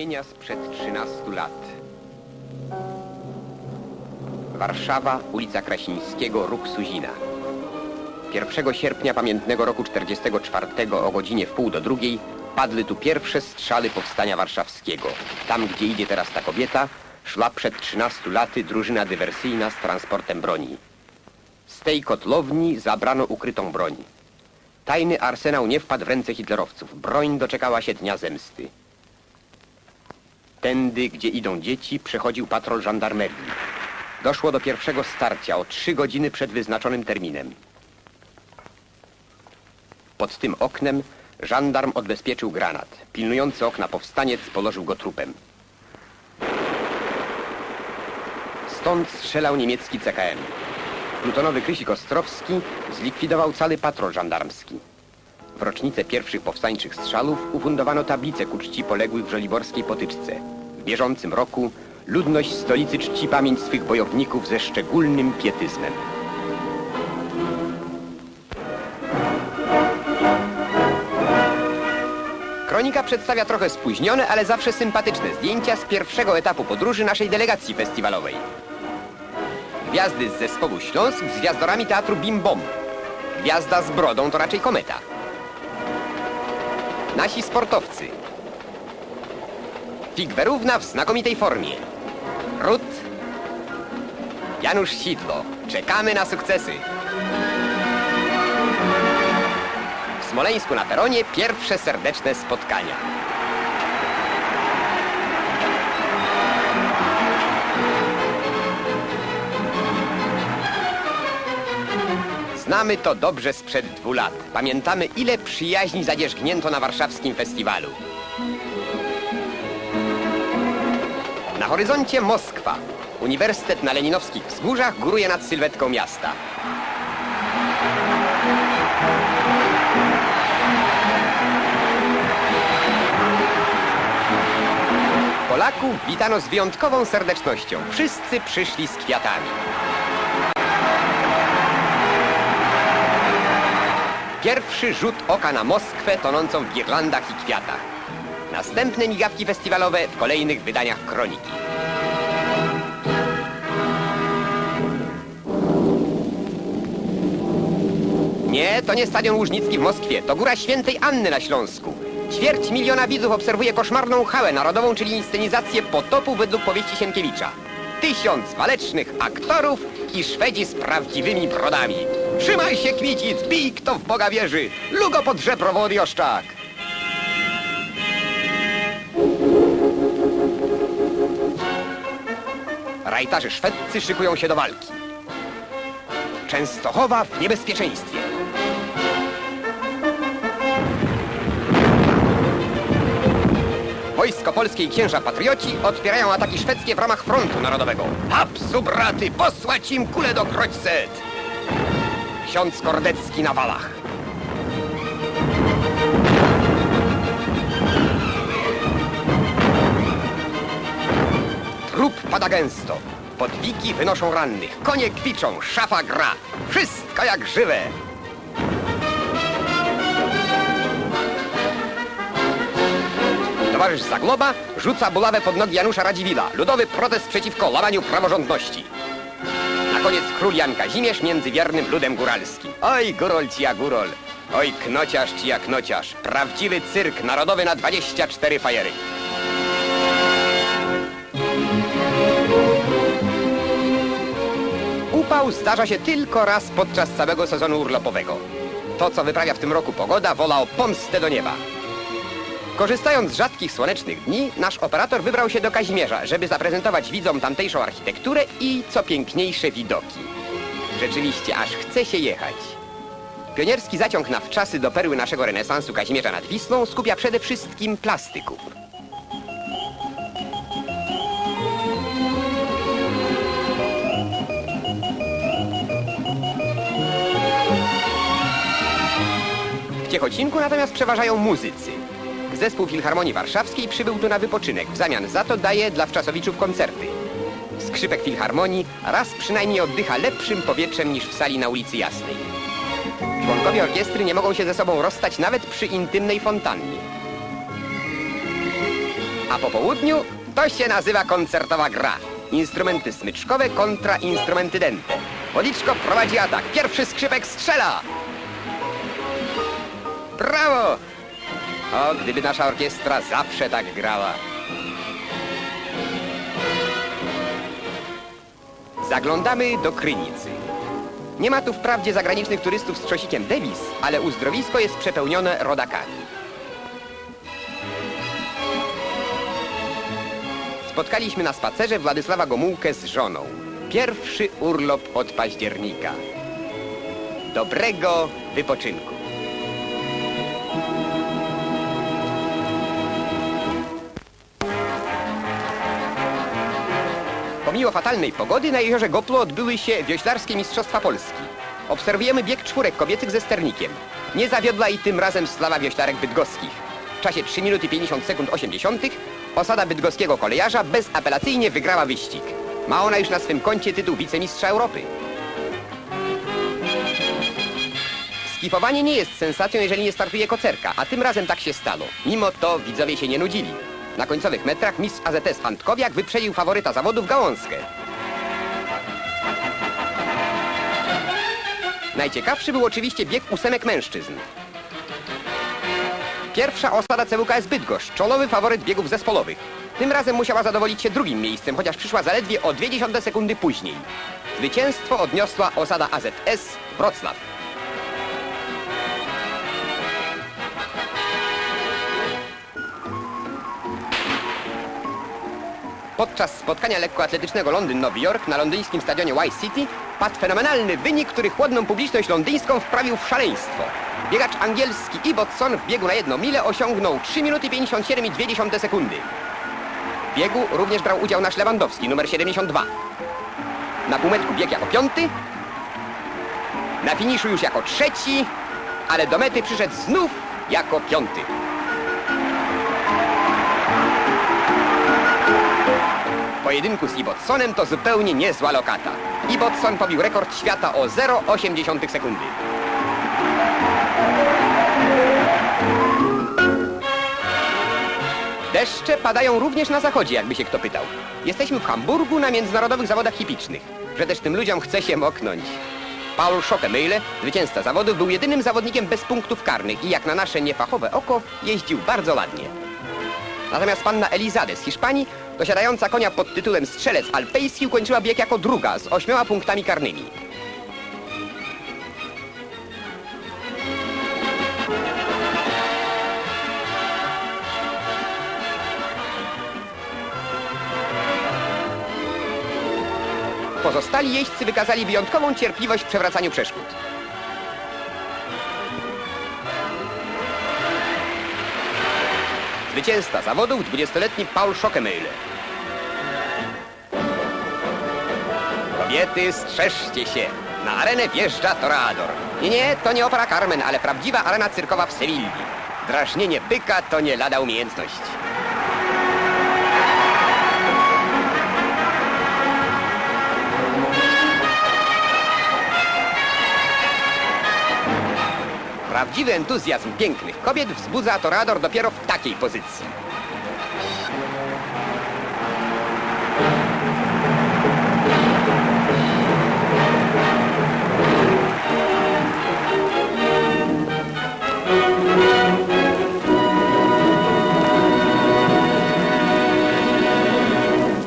Wspomnienia sprzed 13 lat. Warszawa, ulica Krasińskiego, róg Suzina. 1 sierpnia pamiętnego roku 44 o godzinie w pół do drugiej padły tu pierwsze strzały powstania warszawskiego. Tam, gdzie idzie teraz ta kobieta, szła przed 13 laty drużyna dywersyjna z transportem broni. Z tej kotlowni zabrano ukrytą broń. Tajny arsenał nie wpadł w ręce hitlerowców. Broń doczekała się dnia zemsty. Tędy, gdzie idą dzieci, przechodził patrol żandarmerii. Doszło do pierwszego starcia o trzy godziny przed wyznaczonym terminem. Pod tym oknem żandarm odbezpieczył granat. Pilnujący okna powstaniec polożył go trupem. Stąd strzelał niemiecki CKM. Plutonowy Krysik Ostrowski zlikwidował cały patrol żandarmski. W rocznicę pierwszych powstańczych strzałów ufundowano tablicę ku czci poległych w żoliborskiej potyczce. W bieżącym roku ludność stolicy czci pamięć swych bojowników ze szczególnym pietyzmem. Kronika przedstawia trochę spóźnione, ale zawsze sympatyczne zdjęcia z pierwszego etapu podróży naszej delegacji festiwalowej. Gwiazdy z zespołu Śląsk z gwiazdorami teatru Bim Bom. Gwiazda z brodą to raczej kometa. Nasi sportowcy. Figwerówna w znakomitej formie. Rut. Janusz Sidlo. Czekamy na sukcesy. W Smoleńsku na peronie pierwsze serdeczne spotkania. Znamy to dobrze sprzed dwóch lat. Pamiętamy, ile przyjaźni zadzierzgnięto na warszawskim festiwalu. Na horyzoncie Moskwa. Uniwersytet na leninowskich wzgórzach góruje nad sylwetką miasta. Polaków witano z wyjątkową serdecznością. Wszyscy przyszli z kwiatami. Pierwszy rzut oka na Moskwę tonącą w girlandach i kwiatach. Następne migawki festiwalowe w kolejnych wydaniach kroniki. Nie, to nie Stadion Łużnicki w Moskwie, to Góra Świętej Anny na Śląsku. Ćwierć miliona widzów obserwuje koszmarną hałę narodową, czyli inscenizację potopu według powieści Sienkiewicza. Tysiąc walecznych aktorów i Szwedzi z prawdziwymi brodami. Trzymaj się, Kwicic, bij kto w Boga wierzy. Lugo podrze prowody Oszczak. Rajtarzy szwedzcy szykują się do walki. Częstochowa w niebezpieczeństwie. Wojsko polskie i księża patrioci odpierają ataki szwedzkie w ramach frontu narodowego. Hapsu, braty, posłać im kule do Kroćset! Ksiądz Kordecki na walach. Trup pada gęsto. Podwiki wynoszą rannych. Konie kwiczą, szafa gra. Wszystko jak żywe. Towarzysz Zagloba rzuca bulawę pod nogi Janusza Radziwilla. Ludowy protest przeciwko łamaniu praworządności. Koniec król Jan Kazimierz między wiernym ludem góralskim. Oj, górol ci ja górol. Oj, knociarz ci ja knociarz. Prawdziwy cyrk narodowy na 24 fajery. Upał zdarza się tylko raz podczas całego sezonu urlopowego. To, co wyprawia w tym roku pogoda, wola o pomstę do nieba. Korzystając z rzadkich słonecznych dni, nasz operator wybrał się do Kazimierza, żeby zaprezentować widzom tamtejszą architekturę i co piękniejsze widoki. Rzeczywiście aż chce się jechać. Pionierski zaciąg na wczasy do perły naszego renesansu Kazimierza nad Wisłą skupia przede wszystkim plastyków. W Ciechocinku natomiast przeważają muzycy. Zespół Filharmonii Warszawskiej przybył tu na wypoczynek. W zamian za to daje dla wczasowiczów koncerty. Skrzypek Filharmonii raz przynajmniej oddycha lepszym powietrzem niż w sali na ulicy Jasnej. Członkowie orkiestry nie mogą się ze sobą rozstać nawet przy intymnej fontannie. A po południu to się nazywa koncertowa gra. Instrumenty smyczkowe kontra instrumenty dęte. Policzko prowadzi atak. Pierwszy skrzypek strzela. Brawo! O, gdyby nasza orkiestra zawsze tak grała. Zaglądamy do Krynicy. Nie ma tu wprawdzie zagranicznych turystów z trzosikiem Davis, ale uzdrowisko jest przepełnione rodakami. Spotkaliśmy na spacerze Władysława Gomułkę z żoną. Pierwszy urlop od października. Dobrego wypoczynku. Pomimo fatalnej pogody na jeziorze Goplo odbyły się wioślarskie Mistrzostwa Polski. Obserwujemy bieg czwórek kobiecych ze sternikiem. Nie zawiodła i tym razem sława wioślarek bydgoskich. W czasie 3 minuty 50 sekund 80 osada bydgoskiego kolejarza bezapelacyjnie wygrała wyścig. Ma ona już na swym koncie tytuł wicemistrza Europy. Skifowanie nie jest sensacją, jeżeli nie startuje kocerka, a tym razem tak się stało. Mimo to widzowie się nie nudzili. Na końcowych metrach mistrz AZS Antkowiak wyprzedził faworyta zawodów Gałązkę. Najciekawszy był oczywiście bieg ósemek mężczyzn. Pierwsza osada CWKS Bydgoszcz, czołowy faworyt biegów zespołowych. Tym razem musiała zadowolić się drugim miejscem, chociaż przyszła zaledwie o 0,2 sekundy później. Zwycięstwo odniosła osada AZS Wrocław. Podczas spotkania lekkoatletycznego Londyn-Nowy Jork na londyńskim stadionie White City padł fenomenalny wynik, który chłodną publiczność londyńską wprawił w szaleństwo. Biegacz angielski Ibbotson w biegu na jedną milę osiągnął 3 minuty 57,2 sekundy. W biegu również brał udział nasz Lewandowski, numer 72. Na półmetku biegł jako piąty, na finiszu już jako trzeci, ale do mety przyszedł znów jako piąty. Pojedynku z Ibbotsonem to zupełnie niezła lokata. Ibbotson pobił rekord świata o 0,8 sekundy. Deszcze padają również na zachodzie, jakby się kto pytał. Jesteśmy w Hamburgu na międzynarodowych zawodach hipicznych, że też tym ludziom chce się moknąć. Paul Schockemöhle, zwycięzca zawodów, był jedynym zawodnikiem bez punktów karnych i jak na nasze niefachowe oko jeździł bardzo ładnie. Natomiast panna Elizade z Hiszpanii, dosiadająca konia pod tytułem Strzelec Alpejski, ukończyła bieg jako druga z ośmioma punktami karnymi. Pozostali jeźdźcy wykazali wyjątkową cierpliwość w przewracaniu przeszkód. Zwycięzca zawodów 20-letni Paul Schockemöhle. Kobiety, strzeżcie się! Na arenę wjeżdża Toreador. Nie, nie, to nie opera Carmen, ale prawdziwa arena cyrkowa w Sewilli. Drażnienie byka to nie lada umiejętność. Prawdziwy entuzjazm pięknych kobiet wzbudza Toreador dopiero w takiej pozycji.